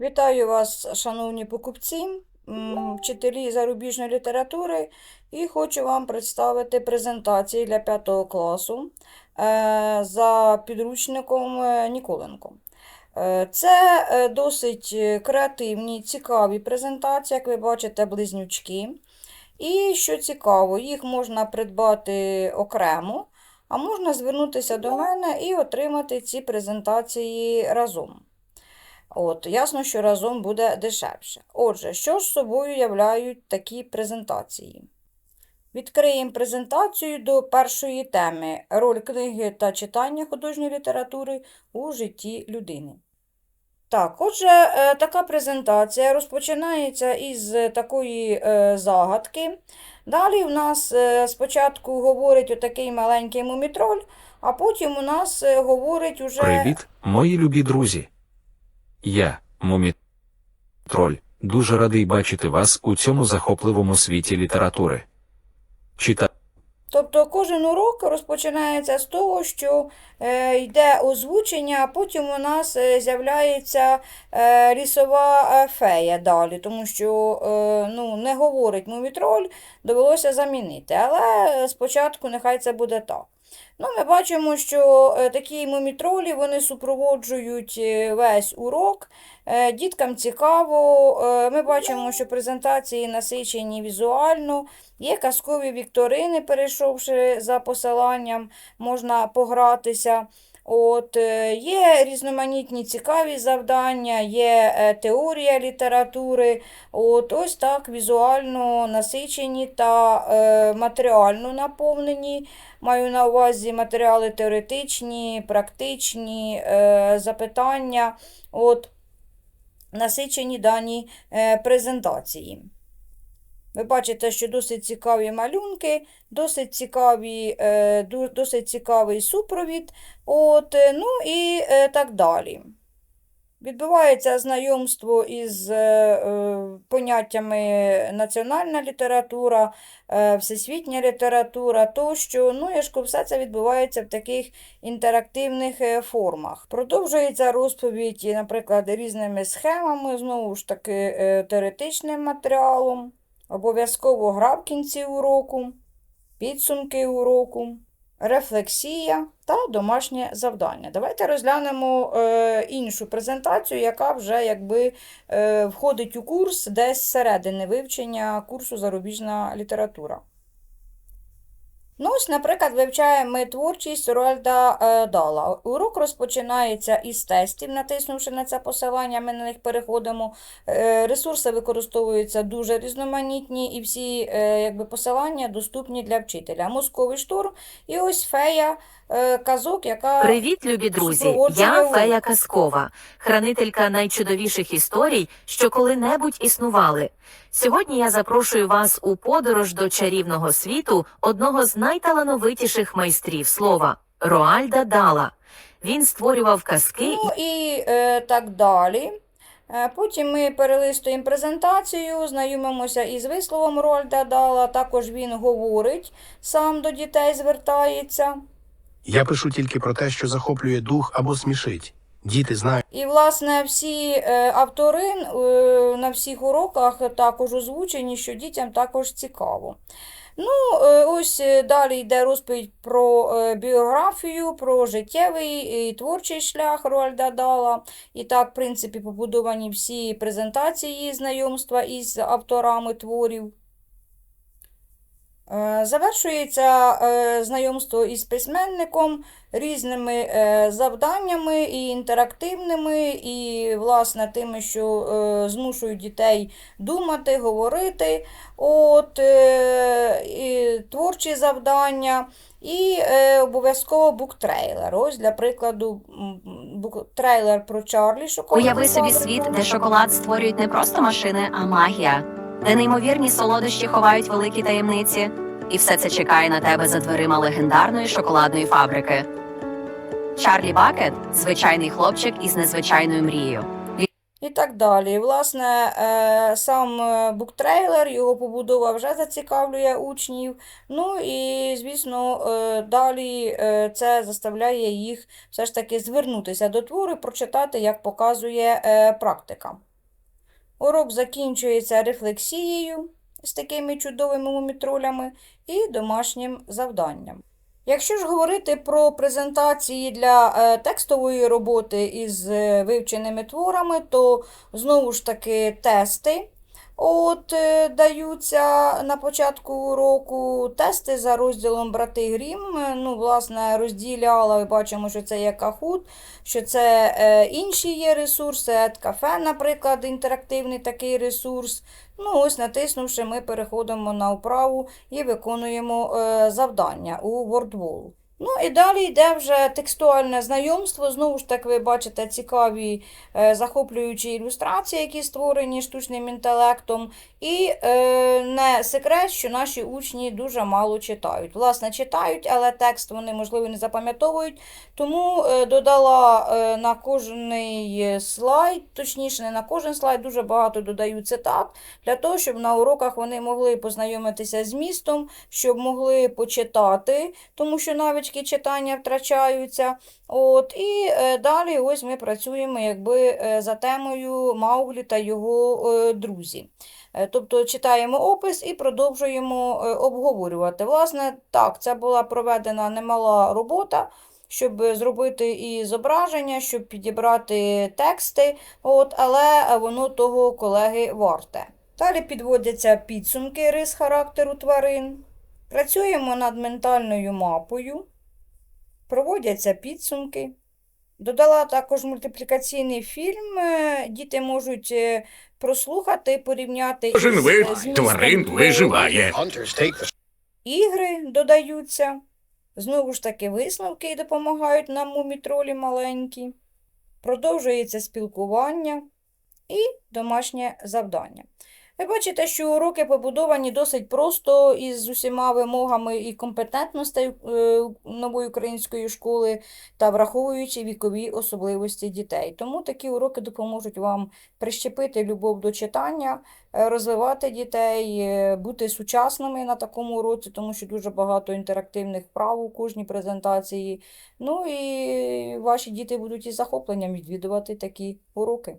Вітаю вас, шановні покупці, вчителі зарубіжної літератури, і хочу вам представити презентації для 5 класу е, за підручником е, Ніколенко. Е, Це досить креативні, цікаві презентації, як ви бачите, близнючки. І що цікаво, їх можна придбати окремо, а можна звернутися до мене і отримати ці презентації разом. От, ясно, що разом буде дешевше. Отже, що ж собою являють такі презентації? Відкриємо презентацію до першої теми роль книги та читання художньої літератури у житті людини. Так, отже, е, така презентація розпочинається із такої е, загадки. Далі в нас е, спочатку говорить отакий маленький мумітроль, а потім у нас говорить уже. Привіт, мої любі друзі. Я, Мумі Троль, дуже радий бачити вас у цьому захопливому світі літератури. Чита... Тобто кожен урок розпочинається з того, що е, йде озвучення, а потім у нас е, з'являється е, лісова е, фея далі, тому що е, ну, не говорить мумітроль, довелося замінити. Але е, спочатку нехай це буде так. Ну, ми бачимо, що е, такі мумітролі вони супроводжують е, весь урок. Е, Діткам цікаво. Ми бачимо, що презентації насичені візуально. Є казкові вікторини, перейшовши за посиланням, можна погратися. От, е, є різноманітні цікаві завдання, є е, теорія літератури. От, ось так візуально насичені та е, матеріально наповнені. Маю на увазі матеріали теоретичні, практичні, е, запитання. От, насичені дані е, презентації. Ви бачите, що досить цікаві малюнки, досить, цікаві, е, досить цікавий супровід, от, е, ну і е, так далі. Відбувається знайомство із поняттями національна література, всесвітня література тощо. Ну, я ж все це відбувається в таких інтерактивних формах. Продовжується розповідь, наприклад, різними схемами, знову ж таки, теоретичним матеріалом. Обов'язково гра в кінці уроку, підсумки уроку, рефлексія та домашнє завдання. Давайте розглянемо е, іншу презентацію, яка вже якби е, входить у курс десь середини вивчення курсу зарубіжна література. Ну, ось, наприклад, вивчаємо ми творчість Рольда е, Дала. Урок розпочинається із тестів. Натиснувши на це посилання, ми на них переходимо. Е, Ресурси використовуються дуже різноманітні, і всі е, якби, посилання доступні для вчителя. Мозковий штурм і ось фея казок, яка Привіт, любі друзі! Я. Фея Казкова, хранителька найчудовіших історій, що коли-небудь існували. Сьогодні я запрошую вас у подорож до чарівного світу одного з найталановитіших майстрів слова Роальда Дала. Він створював казки Ну і е, так далі. Е, Потім ми перелистуємо презентацію, знайомимося із висловом Рольда Дала. Також він говорить, сам до дітей звертається. Я пишу тільки про те, що захоплює дух або смішить. Діти знають. І, власне, всі е, автори е, на всіх уроках також озвучені, що дітям також цікаво. Ну, е, ось далі йде розповідь про біографію, про життєвий і творчий шлях Роальда Дала. І так, в принципі, побудовані всі презентації знайомства із авторами творів. Е, Завершується е, знайомство із письменником різними е, завданнями і інтерактивними, і, власне, тими, що змушують дітей думати, говорити. От, і творчі завдання, і обов'язково буктрейлер. Ось, для прикладу, буктрейлер про Чарлі шоколадну Уяви собі світ, де шоколад створюють не просто машини, а магія, де неймовірні солодощі ховають великі таємниці, і все це чекає на тебе за дверима легендарної шоколадної фабрики. Чарлі Бакет звичайний хлопчик із незвичайною мрією. І так далі. Власне, е, сам е, буктрейлер, його побудова вже зацікавлює учнів. Ну і, звісно, е, далі це заставляє їх все ж таки звернутися до твору прочитати, як показує практика. Урок закінчується рефлексією з такими чудовими мумітролями і домашнім завданням. Якщо ж говорити про презентації для е, текстової роботи із е, вивченими творами, то знову ж таки тести от, е, даються на початку уроку. Тести за розділом Брати Грім. Е, Ну, власне, розділяла, ми бачимо, що це є Kahoot, що це е, інші є ресурси, EdCafe, наприклад, інтерактивний такий ресурс. Ну, ось натиснувши, ми переходимо на вправу і виконуємо е, завдання у WordWall. Ну і далі йде вже текстуальне знайомство. Знову ж таки, ви бачите цікаві е, захоплюючі ілюстрації, які створені штучним інтелектом. І е, не секрет, що наші учні дуже мало читають. Власне, читають, але текст вони, можливо, не запам'ятовують. Тому е, додала е, на кожний слайд, точніше, не на кожен слайд, дуже багато додаю цитат, для того, щоб на уроках вони могли познайомитися з містом, щоб могли почитати, тому що навички читання втрачаються. От, і е, далі ось ми працюємо якби, е, за темою Мауглі та його е, друзі. Тобто читаємо опис і продовжуємо обговорювати. Власне, так, це була проведена немала робота, щоб зробити і зображення, щоб підібрати тексти, от, але воно того колеги варте. Далі підводяться підсумки рис характеру тварин. Працюємо над ментальною мапою, проводяться підсумки. Додала також мультиплікаційний фільм. е, Діти можуть е, прослухати, порівняти Кожен із, вид е, змістом тварин виживає. Ігри додаються. Знову ж таки, висновки допомагають нам мумітролі маленькі. Продовжується спілкування і домашнє завдання. Ви бачите, що уроки побудовані досить просто із усіма вимогами і компетентностей е, нової української школи та враховуючи вікові особливості дітей. Тому такі уроки допоможуть вам прищепити любов до читання, е, розвивати дітей, е, бути сучасними на такому уроці, тому що дуже багато інтерактивних вправ у кожній презентації. Ну і ваші діти будуть із захопленням відвідувати такі уроки.